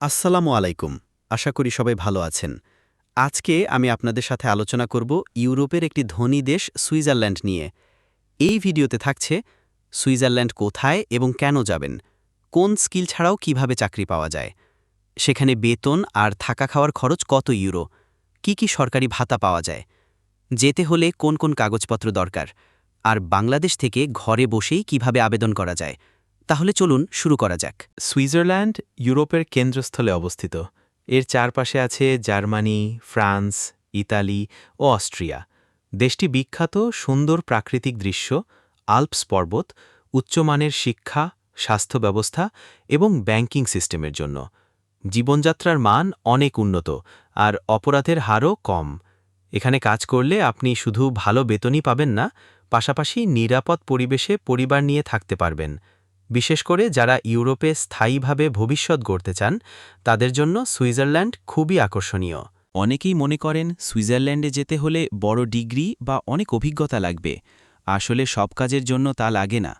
আসসালামু আলাইকুম। আশা করি সবাই ভালো আছেন। আজকে আমি আপনাদের সাথে আলোচনা করব ইউরোপের একটি ধনী দেশ সুইজারল্যান্ড নিয়ে। এই ভিডিওতে থাকছে সুইজারল্যান্ড কোথায় এবং কেন যাবেন, কোন স্কিল ছাড়াও কীভাবে চাকরি পাওয়া যায়, সেখানে বেতন আর থাকা খাওয়ার খরচ কত ইউরো, কি কি সরকারি ভাতা পাওয়া যায়, যেতে হলে কোন কোন কাগজপত্র দরকার, আর বাংলাদেশ থেকে ঘরে বসেই কীভাবে আবেদন করা যায় তাহলে চলুন শুরু করা যাক। সুইজারল্যান্ড ইউরোপের কেন্দ্রস্থলে অবস্থিত। এর চারপাশে আছে জার্মানি, ফ্রান্স, ইতালি ও অস্ট্রিয়া। দেশটি বিখ্যাত সুন্দর প্রাকৃতিক দৃশ্য, আল্পস পর্বত, উচ্চমানের শিক্ষা স্বাস্থ্য ব্যবস্থা এবং ব্যাংকিং সিস্টেমের জন্য। জীবনযাত্রার মান অনেক উন্নত আর অপরাধের হারও কম। এখানে কাজ করলে আপনি শুধু ভালো বেতনই পাবেন না, পাশাপাশি নিরাপদ পরিবেশে পরিবার নিয়ে থাকতে পারবেন। বিশেষ করে যারা ইউরোপে স্থায়ীভাবে ভবিষ্যৎ গড়তে চান, তাদের জন্য সুইজারল্যান্ড খুবই আকর্ষণীয়। অনেকেই মনে করেন সুইজারল্যান্ডে যেতে হলে বড় ডিগ্রি বা অনেক অভিজ্ঞতা লাগবে। আসলে সব কাজের জন্য তা লাগে না।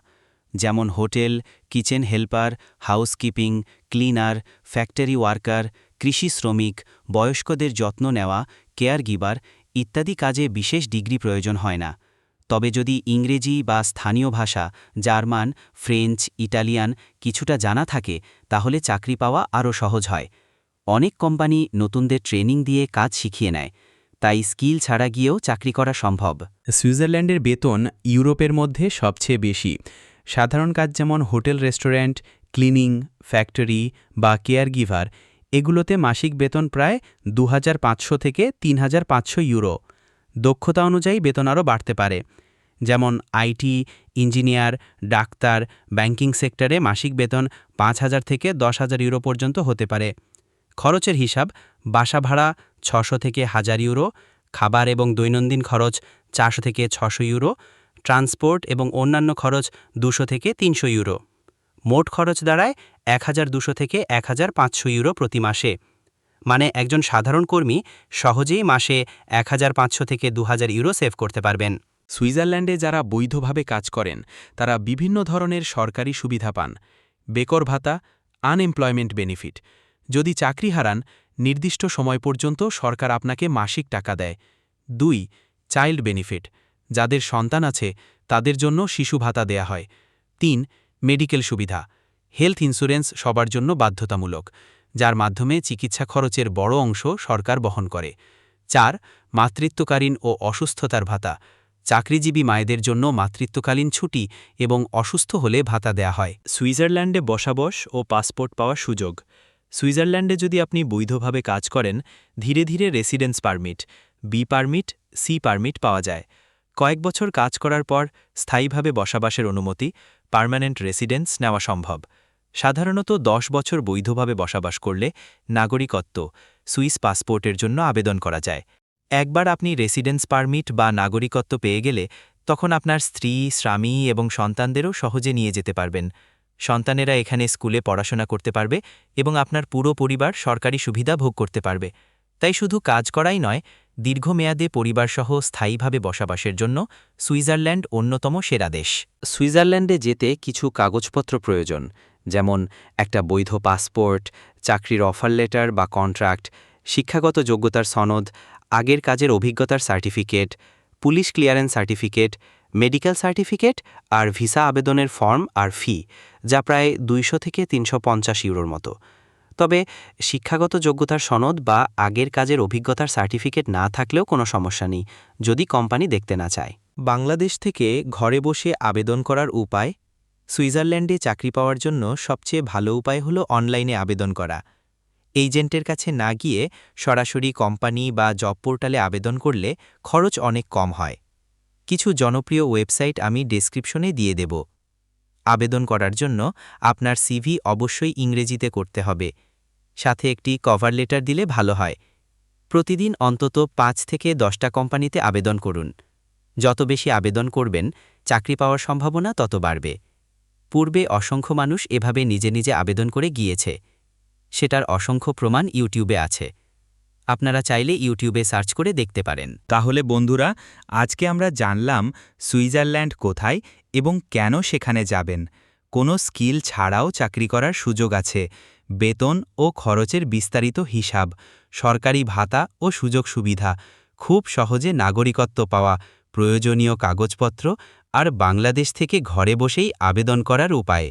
যেমন hotel, kitchen helper, housekeeping, cleaner, factory worker, কৃষি শ্রমিক, বয়স্কদের যত্ন নেওয়া কেয়ার গিভার ইত্যাদি কাজে বিশেষ ডিগ্রি প্রয়োজন হয় না। তবে যদি ইংরেজি বা স্থানীয় ভাষা, জার্মান, ফ্রেঞ্চ, ইটালিয়ান কিছুটা জানা থাকে, তাহলে চাকরি পাওয়া আরও সহজ হয়। অনেক কোম্পানি নতুনদের ট্রেনিং দিয়ে কাজ শিখিয়ে নেয়, তাই স্কিল ছাড়া গিয়েও চাকরি করা সম্ভব। সুইজারল্যান্ডের বেতন ইউরোপের মধ্যে সবচেয়ে বেশি। সাধারণ কাজ যেমন হোটেল, রেস্টুরেন্ট, ক্লিনিং, ফ্যাক্টরি বা কেয়ার গিভার, এগুলোতে মাসিক বেতন প্রায় দু হাজার পাঁচশো থেকে তিন হাজার পাঁচশো ইউরো। দক্ষতা অনুযায়ী বেতন আরও বাড়তে পারে। যেমন আইটি, ইঞ্জিনিয়ার, ডাক্তার, ব্যাংকিং সেক্টরে মাসিক বেতন পাঁচ হাজার থেকে দশ হাজার ইউরো পর্যন্ত হতে পারে। খরচের হিসাব, বাসা ভাড়া ছশো থেকে হাজার ইউরো, খাবার এবং দৈনন্দিন খরচ চারশো থেকে ছশো ইউরো, ট্রান্সপোর্ট এবং অন্যান্য খরচ দুশো থেকে তিনশো ইউরো। মোট খরচ দাঁড়ায় এক হাজার দুশো থেকে এক হাজার পাঁচশো ইউরো প্রতি মাসে। মানে একজন সাধারণ কর্মী সহজেই মাসে এক হাজার পাঁচশো থেকে দু হাজার ইউরো সেভ করতে পারবেন। সুইজারল্যান্ডে যারা বৈধভাবে কাজ করেন, তারা বিভিন্ন ধরনের সরকারি সুবিধা পান। বেকর ভাতা, আনএমপ্লয়মেন্ট বেনিফিট। যদি চাকরি হারান, নির্দিষ্ট সময় পর্যন্ত সরকার আপনাকে মাসিক টাকা দেয়। দুই, চাইল্ড বেনিফিট। যাদের সন্তান আছে, তাদের জন্য শিশু ভাতা দেয়া হয়। তিন, মেডিকেল সুবিধা। হেলথ ইন্স্যুরেন্স সবার জন্য বাধ্যতামূলক। যার মাধ্যমে চিকিৎসা খরচের বড় অংশ সরকার বহন করে। চার, মাতৃত্বকালীন ও অসুস্থতার ভাতা। চাকরিজীবী মায়েদের জন্য মাতৃত্বকালীন ছুটি এবং অসুস্থ হলে ভাতা দেয়া হয়। সুইজারল্যান্ডে বসাবস ও পাসপোর্ট পাওয়ার সুযোগ। সুইজারল্যান্ডে যদি আপনি বৈধভাবে কাজ করেন, ধীরে ধীরে residence permit, B permit, C permit পাওয়া যায়। কয়েক বছর কাজ করার পর স্থায়ীভাবে বসবাসের অনুমতি, পার্মানেন্ট রেসিডেন্স নেওয়া সম্ভব। সাধারণত দশ বছর বৈধভাবে বসবাস করলে নাগরিকত্ব, সুইস পাসপোর্টের জন্য আবেদন করা যায়। একবার আপনি রেসিডেন্স পারমিট বা নাগরিকত্ব পেয়ে গেলে তখন আপনার স্ত্রী, স্বামী এবং সন্তানদেরও সহজে নিয়ে যেতে পারবেন। সন্তানেরা এখানে স্কুলে পড়াশোনা করতে পারবে এবং আপনার পুরো পরিবার সরকারি সুবিধা ভোগ করতে পারবে। তাই শুধু কাজ করাই নয়, দীর্ঘমেয়াদে পরিবারসহ স্থায়ীভাবে বসবাসের জন্য সুইজারল্যান্ড অন্যতম সেরা দেশ। সুইজারল্যান্ডে যেতে কিছু কাগজপত্র প্রয়োজন যেমন একটা বৈধ পাসপোর্ট, চাকরির অফার লেটার বা কন্ট্রাক্ট শিক্ষাগত যোগ্যতার সনদ, আগের কাজের অভিজ্ঞতার certificate police clearance certificate medical certificate আর ভিসা আবেদনের ফর্ম আর ফি যা প্রায় দুইশো থেকে তিনশো পঞ্চাশ ইউরোর মতো। তবে শিক্ষাগত যোগ্যতার সনদ বা আগের কাজের অভিজ্ঞতার সার্টিফিকেট না থাকলেও কোনো সমস্যা নেই, যদি কোম্পানি দেখতে না চায়। বাংলাদেশ থেকে ঘরে বসে আবেদন করার উপায় সুইজারল্যান্ডে চাকরি পাওয়ার জন্য সবচেয়ে ভালো উপায় হল অনলাইনে আবেদন করা। এজেন্টের কাছে না গিয়ে সরাসরি কোম্পানি বা জব পোর্টালে আবেদন করলে খরচ অনেক কম হয়। কিছু জনপ্রিয় ওয়েবসাইট আমি ডেসক্রিপশনে দিয়ে দেব। আবেদন করার জন্য আপনার সিভি অবশ্যই ইংরেজিতে করতে হবে। সাথে একটি কভার লেটার দিলে ভালো হয়। প্রতিদিন অন্তত পাঁচ থেকে দশটা কোম্পানিতে আবেদন করুন। যত বেশি আবেদন করবেন, চাকরি পাওয়ার সম্ভাবনা তত বাড়বে। পূর্বে অসংখ্য মানুষ এভাবে নিজে নিজে আবেদন করে গিয়েছে। সেটার অসংখ্য প্রমাণ ইউটিউবে আছে। আপনারা চাইলে ইউটিউবে সার্চ করে দেখতে পারেন। তাহলে বন্ধুরা, আজকে আমরা জানলাম সুইজারল্যান্ড কোথায় এবং কেন সেখানে যাবেন। কোনো স্কিল ছাড়াও চাকরি করার সুযোগ আছে। বেতন ও খরচের বিস্তারিত হিসাব, সরকারি ভাতা ও সুযোগ সুবিধা, খুব সহজে নাগরিকত্ব পাওয়া, প্রয়োজনীয় কাগজপত্র আর বাংলাদেশ থেকে ঘরে বসেই আবেদন করার উপায়।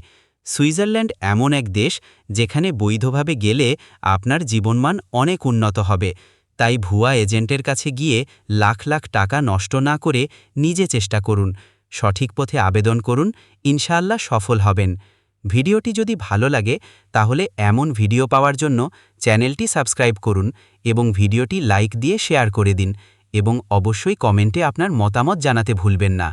সুইজারল্যান্ড এমন এক দেশ যেখানে বৈধভাবে গেলে আপনার জীবনমান অনেক উন্নত হবে। তাই ভুয়া এজেন্টের কাছে গিয়ে লাখ লাখ টাকা নষ্ট না করে নিজে চেষ্টা করুন, সঠিক পথে আবেদন করুন, ইনশাআল্লাহ সফল হবেন। ভিডিওটি যদি ভালো লাগে, তাহলে এমন ভিডিও পাওয়ার জন্য চ্যানেলটি সাবস্ক্রাইব করুন এবং ভিডিওটি লাইক দিয়ে শেয়ার করে দিন এবং অবশ্যই কমেন্টে আপনার মতামত জানাতে ভুলবেন না।